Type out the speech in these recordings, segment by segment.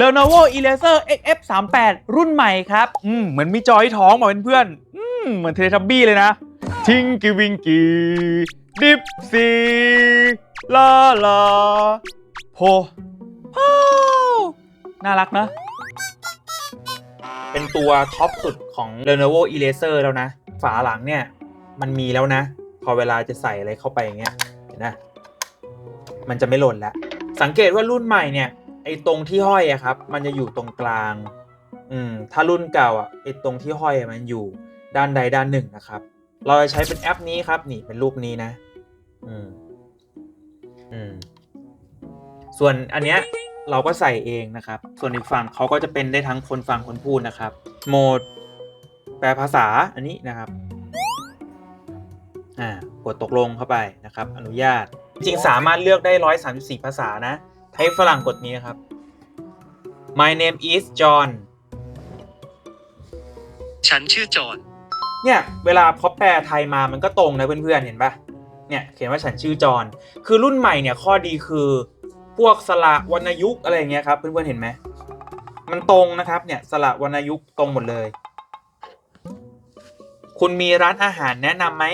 Lenovo Eraser XF 3 8รุ่นใหม่ครับอืมเหมือนมีจอยท้องมาเป็นเพื่อนอืมเหมือนเทเลทับบี้เลยนะ ทิงกิวิงกีดิฟซีลาลาโพพาวน่ารักนะ เป็นตัวท็อปสุดของ Lenovo Eraser แล้วนะ ฝาหลังเนี่ย มันมีแล้วนะ พอเวลาจะใส่อะไรเข้าไปอย่างเงี้ยเห็นนะ มันจะไม่หล่นแล้ว สังเกตว่ารุ่นใหม่เนี่ย ไอ้ตรงที่ห้อยอะครับ มันจะอยู่ตรงกลาง อืม ถ้ารุ่นเก่าอะไอ้ตรงที่ห้อยมันอยู่ด้านใดด้านหนึ่งนะครับ เราจะใช้เป็นแอปนี้ครับ นี่เป็นรูปนี้นะ อืม อืม ส่วนอันเนี้ยเราก็ใส่เองนะครับ ส่วนอีกฝั่งเขาก็จะเป็นได้ทั้งคนฟังคนพูดนะครับ โหมด แปลภาษาอันนี้นะครับ อ่า กดตกลงเข้าไปนะครับ อนุญาต จริงๆสามารถเลือกได้ 134 ภาษานะ ให้ฝรั่งกดนี้นะครับ My name is John ฉันชื่อจอห์นเนี่ยเวลาเขาแปลไทยมามันก็ตรงนะเพื่อนๆเห็นปะเนี่ยเขียนว่าฉันชื่อจอห์นคือรุ่นใหม่เนี่ยข้อดีคือพวกสระวรรณยุกต์อะไรอย่างเงี้ยครับเพื่อนๆเห็นไหมมันตรงนะครับเนี่ยสระวรรณยุกต์ตรงหมดเลย คุณมีร้านอาหารแนะนำไหม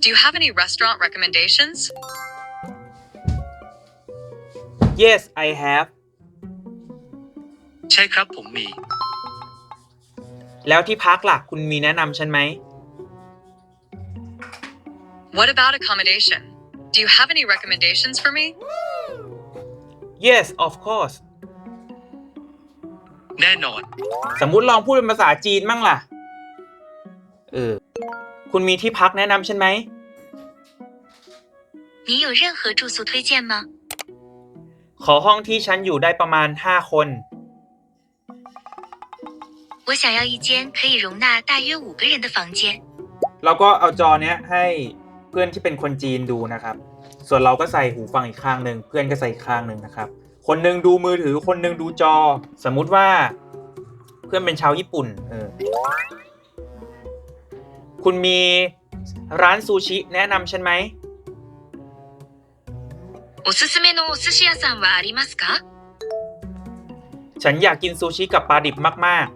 Do you have any restaurant recommendations? Yes I have ใช่ครับผมมี แล้วที่พักล่ะ คุณมีแนะนำฉันไหม What about accommodation? Do you have any recommendations for me? Yes of course แน่นอน สมมุติลองพูดเป็นภาษาจีนมั่งล่ะ เออ คุณมีที่พักแนะนำฉันไหม 你有任何住宿推荐吗？ ขอห้องที่ฉันอยู่ได้ประมาณ 5 คน 我想要一间可以容纳大约五个人的房间。 แล้วก็เอาจอเนี้ยให้เพื่อนที่เป็นคนจีนดูนะครับ ส่วนเราก็ใส่หูฟังอีกข้างหนึ่งเพื่อนก็ใส่อีกข้างหนึ่งนะครับ คนหนึ่งดูมือถือคนหนึ่งดูจอ สมมุติว่า เพื่อนเป็นชาวญี่ปุ่น เออ คุณมีร้านซูชิแนะนำฉันไหม おすすめのお寿司屋さんはありますか ฉันอยากกินซูชิกับปลาดิบมาก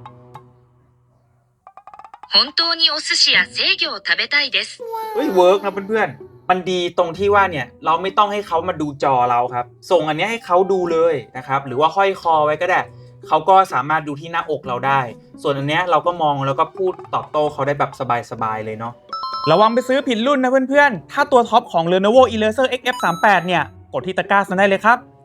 本当にお寿司や制魚を食べたいです。 ๆ เฮ้ยเวิร์กนะเพื่อนๆ มันดีตรงที่ว่าเนี่ย เราไม่ต้องให้เขามาดูจอเราครับ ส่งอันเนี้ยให้เขาดูเลยนะครับ หรือว่าห้อยคอไว้ก็ได้ เขาก็สามารถดูที่หน้าอกเราได้ ส่วนอันเนี้ยเราก็มองแล้วก็พูดตอบโต้เขาได้แบบสบายๆเลยเนาะ ระวังไปซื้อผิดรุ่นนะเพื่อนๆ ถ้าตัวท็อปของ Lenovo Eraser XF 3 8เนี่ย กดที่ตะกร้ากันได้เลยครับ